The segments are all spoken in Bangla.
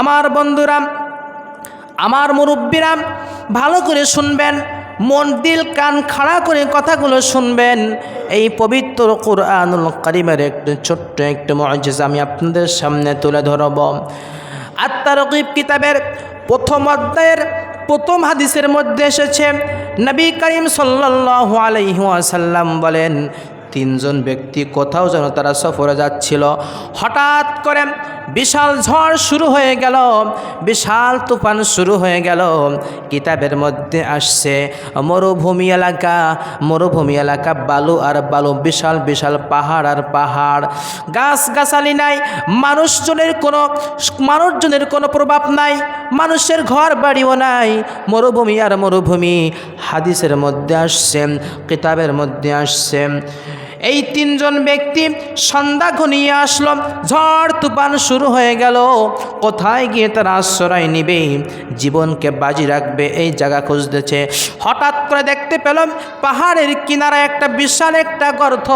আমার বন্ধুরা, আমার মুরব্বীরা ভালো করে শুনবেন, মন, দিল, কান খাড়া করে কথাগুলো শুনবেন। এই পবিত্র কোরআনুল করিমের একটু ছোট্ট একটু মজেজ আমি আপনাদের সামনে তুলে ধরব। আত্মারকিব কিতাবের প্রথম অধ্যায়ের প্রথম হাদিসের মধ্যে এসেছে, নবী করিম সাল্লাল্লাহু আলাইহি ওয়াসাল্লাম বলেন তিনজন ব্যক্তি কোথাও যেন তারা সফরে যাচ্ছিল। হঠাৎ করে বিশাল ঝড় শুরু হয়ে গেল। বিশাল তুফান শুরু হয়ে গেল। কিতাবের মধ্যে আসছে, মরুভূমি এলাকা মরুভূমি এলাকা বালু আর বালু, বিশাল বিশাল পাহাড় আর পাহাড়। গাছ গাছালি নাই, মানুষজনের কোনো মানুষজনের কোনো প্রভাব নাই, মানুষের ঘর বাড়িও নাই, মরুভূমি আর মরুভূমি। হাদিসের মধ্যে আসছে, কিতাবের মধ্যে আসছে এই তিনজন ব্যক্তি সন্ধ্যা ঘনিয়ে আসলো। ঝড় তুফান শুরু হয়ে গেল। কোথায় গিয়ে তারা আশ্রয় নিবে? জীবনকে বাজি রাখবে, এই জায়গা খুঁজতেছে। হঠাৎ করে দেখতে পেলাম পাহাড়ের কিনারা একটা বিশাল একটা গর্ত।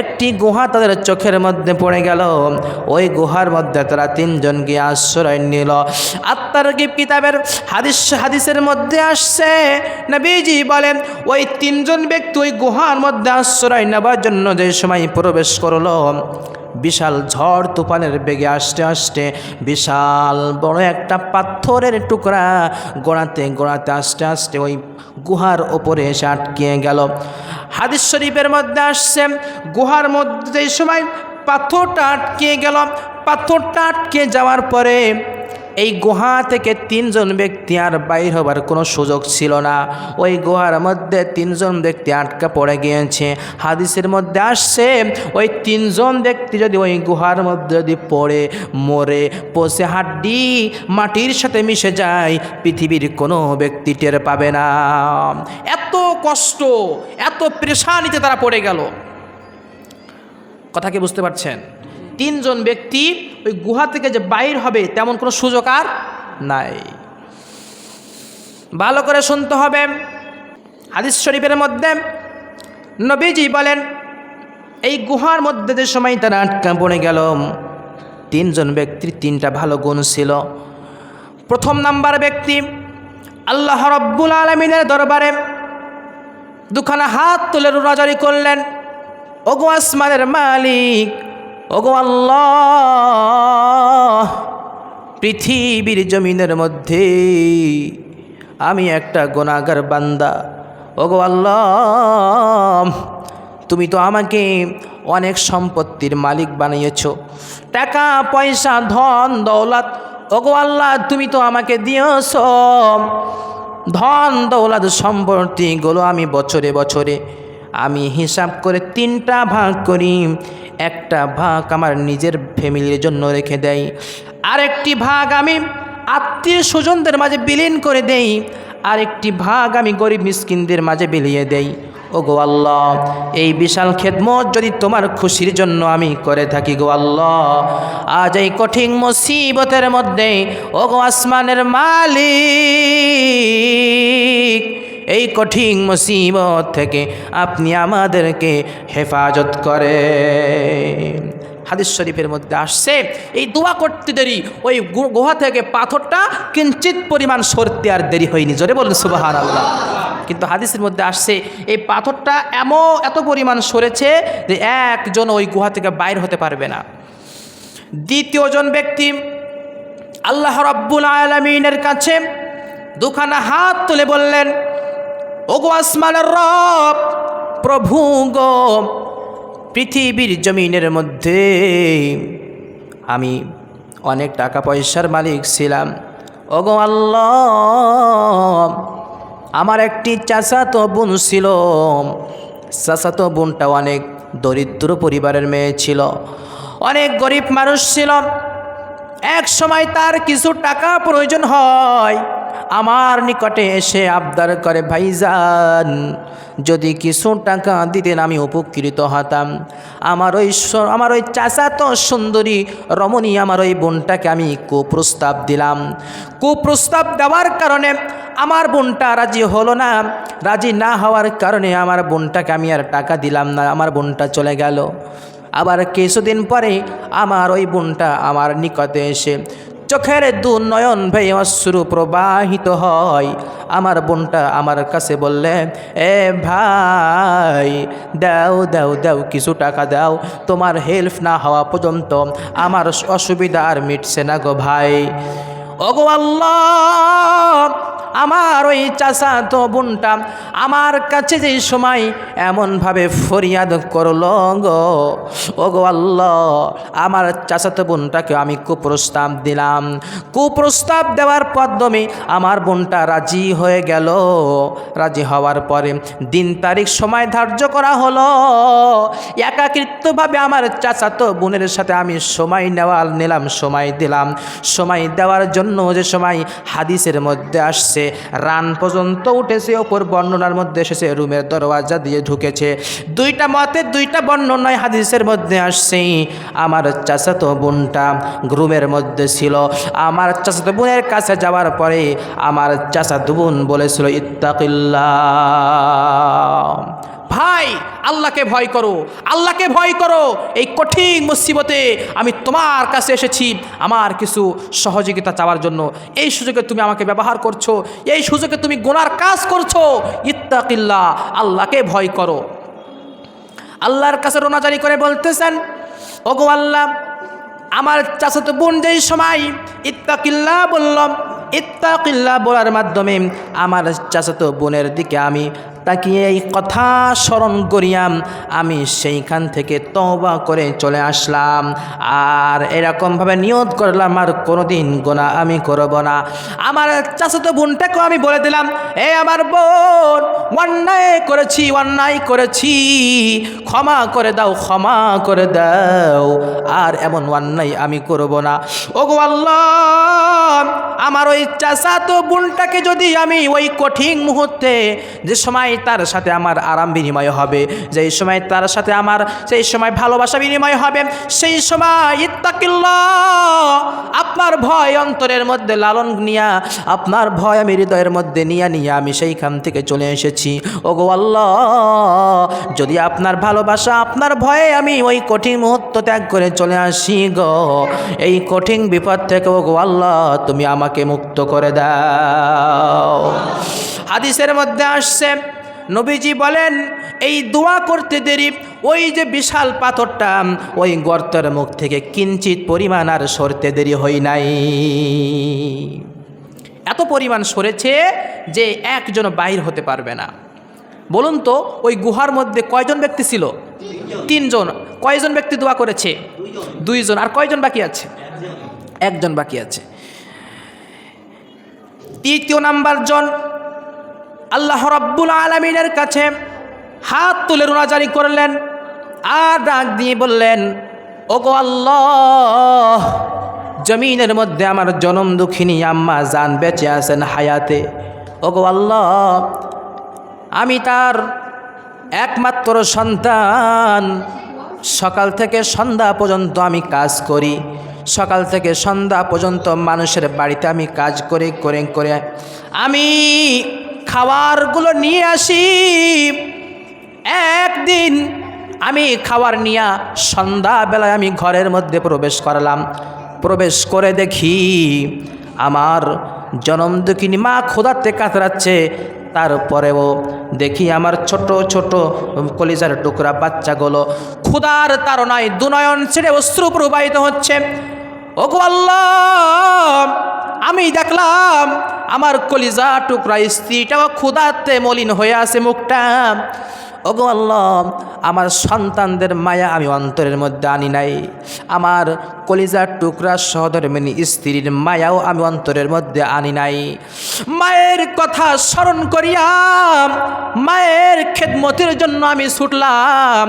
একটি গুহা তাদের চোখের মধ্যে পড়ে গেল। ওই গুহার মধ্যে তারা তিনজন গিয়ে আশ্রয় নিল। আত্মার গিব কিতাবের হাদিস, হাদিসের মধ্যে আসছে, নবীজি বলেন, ওই তিনজন ব্যক্তি ওই গুহার মধ্যে আশ্রয় নেবার জন্য যে সময় প্রবেশ করল, বিশাল ঝড় তুফানের বেগে আসতে আসতে বিশাল বড় একটা পাথরের টুকরা গোড়াতে গোড়াতে আসতে আসতে ওই গুহার ওপরে এসে আটকিয়ে গেল। হাদিস শরীফের মধ্যে আসছে, গুহার মধ্যে যে সময় পাথরটা আটকে গেল, পাথরটা আটকে যাওয়ার পরে এই গুহা থেকে তিনজন ব্যক্তি আর বাইর হবার কোনো সুযোগ ছিল না। ওই গুহার মধ্যে তিনজন ব্যক্তি আটকা পড়ে গিয়েছে। হাদিসের মধ্যে আসছে, ওই তিনজন ব্যক্তি যদি ওই গুহার মধ্যে যদি পড়ে, মরে পচে হাড্ডি, মাটির সাথে মিশে যায়, পৃথিবীর কোনো ব্যক্তি টের পাবে না। এত কষ্ট, এত প্রেশানিতে তারা পড়ে গেল। কথা কি বুঝতে পারছেন? তিনজন ব্যক্তি ওই গুহা থেকে যে বাইর হবে, তেমন কোনো সুযোগ আর নাই। ভালো করে শুনতে হবে। হাদিস শরীফের মধ্যে নবীজি বলেন, এই গুহার মধ্যে যে সময় তারা আটকা পড়ে গেল, তিনজন ব্যক্তির তিনটা ভালো গুণ ছিল। প্রথম নাম্বার ব্যক্তি, আল্লাহ রব্বুল আলমিনের দরবারে দুখানা হাত তুলে রোনাজারি করলেন। ওগো আসমানের মালিক ওগো আল্লাহ, পৃথিবীর জমিনের মধ্যে আমি একটা গোনাগার বান্দা। ওগো আল্লাহ, তুমি তো আমাকে অনেক সম্পত্তির মালিক বানিয়েছ। টাকা, পয়সা, ধন, দৌলত, ওগো আল্লাহ, তুমি তো আমাকে দিয়েছ। ধন, দৌলত, সম্পত্তিগুলো আমি বছরে বছরে আমি হিসাব করে তিনটা ভাগ করি। একটা ভাগ আমার নিজের ফ্যামিলির জন্য রেখে দেই আরেকটি ভাগ আমি আত্মীয় স্বজনদের মাঝে বিলীন করে দেই। আরেকটি ভাগ আমি গরিব মিসকিনদের মাঝে বিলিয়ে দেই। ও গো এই বিশাল খেদমত যদি তোমার খুশির জন্য আমি করে থাকি গো আল্লাহ, আজ এই কঠিন মুসিবতের মধ্যে ও গো আসমানের মালিক এই কঠিন মুসিবত থেকে আপনি আমাদেরকে হেফাজত করে হাদিস শরীফের মধ্যে আসছে, এই দোয়া করতে দেরি, ওই গুহা থেকে পাথরটা কিঞ্চিত পরিমাণ সরতে আর দেরি হয়নি। জোরে বলুন সুবাহান আল্লাহ কিন্তু হাদিসের মধ্যে আসছে, এই পাথরটা এমন এত পরিমাণ সরেছে যে একজন ওই গুহা থেকে বাইর হতে পারবে না। দ্বিতীয়জন ব্যক্তি আল্লাহ রব্বুল আলমিনের কাছে দুখানা হাত তুলে বললেন ওগো আসমানের রব, প্রভু গো, পৃথিবীর জমিনের মধ্যে। আমি অনেক টাকা পয়সার মালিক ছিলাম। ওগো আল্লাহ, আমার একটি চাচাতো বোন ছিল। চাচাতো বোনটা অনেক দরিদ্র পরিবারের মেয়ে ছিল। অনেক গরিব মানুষ ছিল। এক সময় তার কিছু টাকা প্রয়োজন হয়। আমার নিকটে এসে আবদার করে, ভাইজান, যদি কিছু টাকা দিতেন আমি উপকৃত হতাম। আমার ওই আমার ওই চাচাতো সুন্দরী রমণী, আমার ওই বোনটাকে আমি কুপ্রস্তাব দিলাম। কুপ্রস্তাব দেওয়ার কারণে আমার বোনটা রাজি হলো না। রাজি না হওয়ার কারণে আমার বোনটাকে আমি আর টাকা দিলাম না, আমার বোনটা চলে গেল। আবার কিছুদিন পরে আমার ওই বোনটা আমার নিকটে এসে চোখের দু নয়ন ভাই অশ্রু প্রবাহিত হয়। আমার বোনটা আমার কাছে বললে, এ ভাই, দাও দাও দাও, কিছু টাকা দাও। তোমার হেল্প না হওয়া পর্যন্ত আমার অসুবিধা আর মিটছে না গো ভাই। ওগো আল্লাহ, আমার ওই চাষা তো বোনটা আমার কাছে যে সময় এমনভাবে ফরিয়াদ করল গো ও গো আল্লাহ, আমার চাচাতো বোনটাকে আমি কুপ্রস্তাব দিলাম। কুপ্রস্তাব দেওয়ার মাধ্যমে আমার বোনটা রাজি হয়ে গেল। রাজি হওয়ার পরে দিন তারিখ সময় ধার্য করা হলো। একাকৃতভাবে আমার চাচাতো বোনের সাথে আমি সময় নেওয়ার নিলাম, সময় দিলাম। সময় দেওয়ার জন্য যে সময় হাদিসের মধ্যে আসছে। রান পর্যন্ত উঠেছে, ওপর বর্ণনার মধ্যে এসেছে, রুমের দরওয়াজা দিয়ে ঢুকেছে। দুইটা মতে দুইটা বর্ণনায় হাদিসের মধ্যে আসছে আমার চাচাতো বোনটা রুমের মধ্যে ছিল। আমার চাচাতো বোনের কাছে যাওয়ার পরে আমার চাচাতো বোন বলেছিল ইত্তাকিল্লা ভাই, আল্লাহকে ভয় করো, আল্লাহকে ভয় করো। এই কঠিন মুসিবতে আমি তোমার কাছে এসেছি আমার কিছু সহযোগিতা চাওয়ার জন্য। এই সুযোগে তুমি আমাকে ব্যবহার করছ, এই সুযোগে তুমি গোনার কাজ করছ। ইত্তাকিল্লা আল্লাহকে ভয় করো। আল্লাহর কাছে রোনাজারি করে বলতেছেন, ওগো আল্লাহ, আমার চাচাতো বোন যেই সময় ইত্তাকিল্লা বললাম ইত্তাকিল্লা বলার মাধ্যমে আমার চাচাতো বোনের দিকে আমি তাকিয়ে এই কথা স্মরণ করিয়াম, আমি সেইখান থেকে তবা করে চলে আসলাম। আর এরকমভাবে নিয়ত করলাম, আর কোনোদিন গোনা আমি করব না। আমার চাচাতো বোনটাকেও আমি বলে দিলাম, এ আমার বোন, অন্যায় করেছি অন্যায় করেছি, ক্ষমা করে দাও, ক্ষমা করে দাও, আর এমন অন্যায় আমি করব না। ওগো আল্লাহ, আমার ওই চাচাতো বোনটাকে যদি আমি ওই কঠিন মুহূর্তে, যে সময় তার সাথে আমার আরাম বিনিময় হবে। যেই সময় তার সাথে আমার সেই সময় ভালোবাসা বিনিময় হবে, সেই সময় ইত্তাকিল্লাহ, আপনার ভয় অন্তরের মধ্যে লালন নিয়া, আপনার ভয় আমি হৃদয়ের মধ্যে নিয়ে নিয়ে আমি সেইখান থেকে চলে এসেছি। ওগো আল্লাহ, যদি আপনার ভালোবাসা, আপনার ভয়ে আমি ওই কঠিন মুহূর্ত ত্যাগ করে চলে আসি গো। এই কঠিন বিপদ থেকে ওগো আল্লাহ, তুমি আমাকে মুক্ত করে দাও। হাদিসের মধ্যে আসছে নবীজি বলেন এই দোয়া করতে দেরি ওই যে বিশাল পাথরটা ওই গর্তের মুখ থেকে কিঞ্চিত পরিমাণ আর সরতে দেরি হই নাই। এত পরিমাণ সরেছে যে একজন বাহির হতে পারবে না। বলুন তো ওই গুহার মধ্যে কয়জন ব্যক্তি ছিল? তিনজন। কয়জন ব্যক্তি দোয়া করেছে? দুইজন। আর কয়জন বাকি আছে? একজন বাকি আছে। তৃতীয় নাম্বার জন আল্লাহ রব্বুল আলমিনের কাছে হাত তুলে রোনাজারি করলেন, আর ডাক দিয়ে বললেন, ওগো আল্লাহ, জমিনের মধ্যে আমার জনম দুঃখিনী আম্মা জান বেঁচে আছেন হায়াতে। ওগো আল্লাহ, আমি তার একমাত্র সন্তান। সকাল থেকে সন্ধ্যা পর্যন্ত আমি কাজ করি। সকাল থেকে সন্ধ্যা পর্যন্ত মানুষের বাড়িতে আমি কাজ করে করে করে আমি খাবারগুলো নিয়ে আসি। একদিন আমি খাবার নিয়ে সন্ধ্যাবেলায় আমি ঘরের মধ্যে প্রবেশ করলাম। প্রবেশ করে দেখি আমার জনম মা খোদাতে কাতরাচ্ছে। তারপরেও দেখি আমার ছোট ছোট কলিজার টুকরা বাচ্চাগুলো ক্ষুদার তারনায় দুনয়ন ছেড়ে অশ্রু প্রবাহিত হচ্ছে। ওগো আল্লাহ, আমি দেখলাম আমার কলিজা টুকরা স্ত্রীটাও ক্ষুদাতে মলিন হয়ে আছে মুখটা। ওগো আল্লাহ, আমার সন্তানদের মায়া আমি অন্তরের মধ্যে আনি নাই। আমার কলিজার টুকরা সহধর্মিনী স্ত্রীর মায়াও আমি অন্তরের মধ্যে আনি নাই। মায়ের কথা স্মরণ করিয়া মায়ের খেদমতের জন্য আমি ছুটলাম।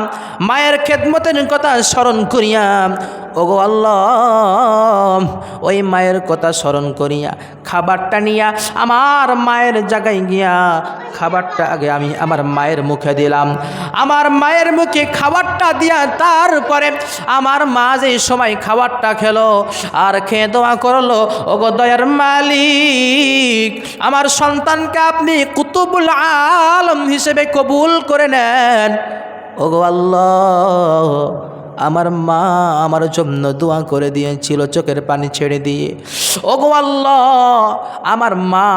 মায়ের খেদমতের কথা স্মরণ করিয়া, ওগো আল্লাহ, ওই মায়ের কথা স্মরণ করিয়া খাবারটা নিয়া আমার মায়ের জায়গায় গিয়া খাবারটা আগে আমি আমার মায়ের মুখে দিলাম। আমার মায়ের মুখে খাবারটা দিয়া তারপরে আমার মা যে সময় খাবারটা খেলো আর খেয়ে দোয়া করল, ওগো দয়ার মালিক, আমার সন্তানকে আপনি কুতুবুল আলম হিসেবে কবুল করে নেন। ওগো আল্লাহ আমার মা আমার জন্য দোয়া করে দিয়েছিল, চোখের পানি ছেড়ে দিয়ে। ওগো আল্লাহ, আমার মা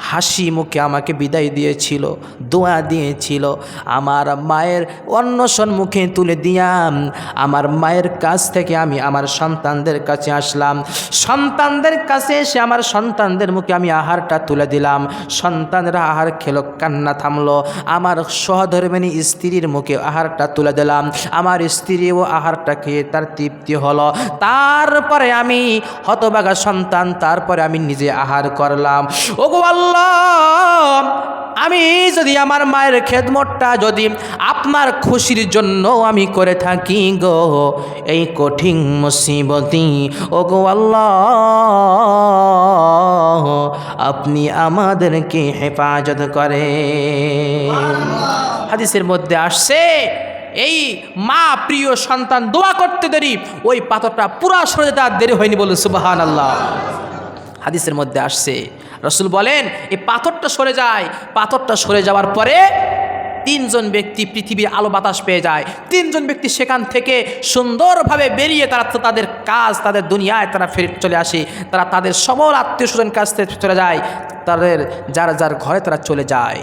হাসি মুখে আমাকে বিদায় দিয়েছিল, দোয়া দিয়েছিল। আমার মায়ের অন্নসন মুখে তুলে দিয়াম। আমার মায়ের কাছ থেকে আমি আমার সন্তানদের কাছে আসলাম। সন্তানদের কাছে এসে আমার সন্তানদের মুখে আমি আহারটা তুলে দিলাম। সন্তানরা আহার খেলো, কান্না থামলো। আমার সহধর্মিনী স্ত্রীর মুখে আহারটা তুলে দিলাম। আমার স্ত্রীও আহারটা খেয়ে তার তৃপ্তি হলো। তারপরে আমি হতবাগা সন্তান, তারপরে আমি নিজে আহার করলাম। ওগো আল্লাহ! আমি যদি আমার মায়ের খেদমতটা যদি আপনার খুশির জন্য আমি করে থাকি গো, এই কঠিন মুসিবতি ও গো আল্লাহ, আপনি আমাদেরকে হেফাজত করে হাদিসের মধ্যে আসছে, এই মা প্রিয় সন্তান, দোয়া করতে দেরি, ওই পাথরটা পুরা সরে যেতে আর দেরি হয়নি বলে সুবাহান আল্লাহ হাদিসের মধ্যে আসছে রসুল বলেন এই পাথরটা সরে যায়। পাথরটা সরে যাওয়ার পরে তিনজন ব্যক্তি পৃথিবীর আলো বাতাস পেয়ে যায়। তিনজন ব্যক্তি সেখান থেকে সুন্দরভাবে বেরিয়ে তারা তাদের কাজ, তাদের দুনিয়ায় তারা ফিরে চলে আসে। তারা তাদের সমল আত্মীয় স্বজন কাছ থেকে চলে যায়। তাদের যার যার ঘরে তারা চলে যায়।